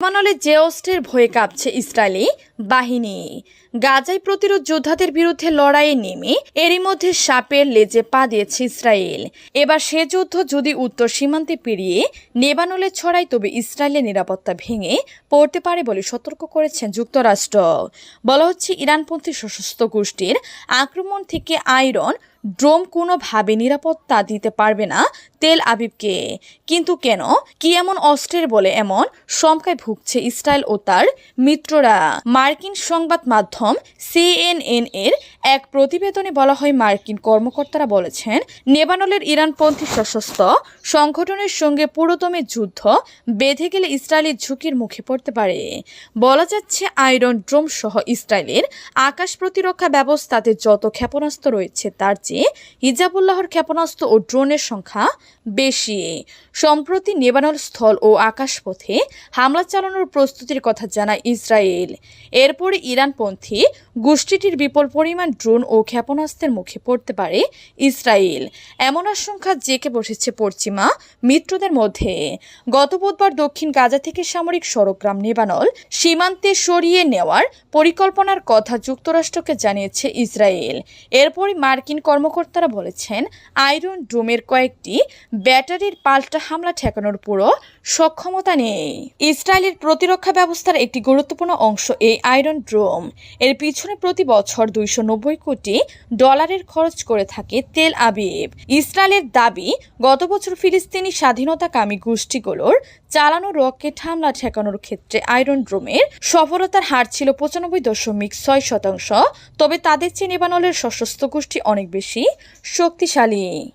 লেবাননে অস্ত্রের ভয়ে কাঁপছে ইসরায়েলি বাহিনী। গাজায় প্রতিরোধ যোদ্ধাদের বিরুদ্ধে লড়াইয়ে নেমে এরই মধ্যে সাপের লেজে পা দিয়েছে ইসরায়েল। এবার সে যুদ্ধ যদি উত্তর সীমান্তে পেরিয়ে নেবানলে ছড়ায়, তবে ইসরায়েলের নিরাপত্তা ভেঙে পড়তে পারে বলে সতর্ক করেছেন যুক্তরাষ্ট্র। বলা হচ্ছে, ইরানপন্থী সশস্ত্র গোষ্ঠীর আক্রমণ থেকে আয়রন ড্রোম কোনোভাবে নিরাপত্তা দিতে পারবে না তেল আবিবকে। কিন্তু কেন? কি এমন অস্ত্রের বলে এমন শঙ্কায় ভুগছে ইসরায়েল ও তার মিত্ররা। মার্কিন সংবাদ মাধ্যম সিএনএন এর এক প্রতিবেদনে বলা হয়, মার্কিন কর্মকর্তারা বলেছেন, নেবানলের ইরানপন্থী সশস্ত্র সংগঠনের সঙ্গে পুরোদমে যুদ্ধ বেঁধে গেলে ইসরায়েলের ঝুঁকির মুখে পড়তে পারে। বলা যাচ্ছে, আয়রন ড্রোম সহ ইসরায়েলের আকাশ প্রতিরক্ষা ব্যবস্থাতে যত ক্ষেপণাস্ত্র রয়েছে তার চেয়ে হিজাবুল্লাহর ক্ষেপণাস্ত্র ও ড্রোনের সংখ্যা বেশি। সম্প্রতি নেবানোর স্থল ও আকাশপথে হামলা চালানোর প্রস্তুতির কথা জানায় ইসরায়েল। এরপরে ইরানপন্থী গোষ্ঠীটির বিপুল পরিমাণ ড্রোন ও ক্ষেপণাস্ত্রের মুখে পড়তে পারে ইসরায়েল। এমন আশঙ্কা জেকে বসেছে পশ্চিমা মিত্রদের মধ্যে। গত বুধবার দক্ষিণ গাজা থেকে সামরিক সড়কগ্রাম নেবানল সীমান্তে সরিয়ে নেওয়ার পরিকল্পনার কথা যুক্তরাষ্ট্রকে জানিয়েছে ইসরায়েল। এরপরই মার্কিন কর্মকর্তারা বলেছেন, আয়রন ড্রোমের কয়েকটি ব্যাটারির পাল্টা হামলা ঠেকানোর পুরো সক্ষমতা নেই। ইসরায়েলের প্রতিরক্ষা ব্যবস্থার একটি গুরুত্বপূর্ণ অংশ এই আয়রন ড্রোম এর পিছনে প্রতি বছর দুইশো নব্বই কোটি ডলারের খরচ করে থাকে তেল আবিব। ইসরায়েলের দাবি, গত বছর ফিলিস্তিনি স্বাধীনতাকামী গোষ্ঠীগুলোর চালানো রকেট হামলা ঠেকানোর ক্ষেত্রে আয়রন ড্রোমের সফলতার হার ছিল পঁচানব্বই দশমিক ছয় শতাংশ, তবে তাদের চেয়ে নেবানলের সশস্ত্র গোষ্ঠী অনেক বেশি শক্তিশালী।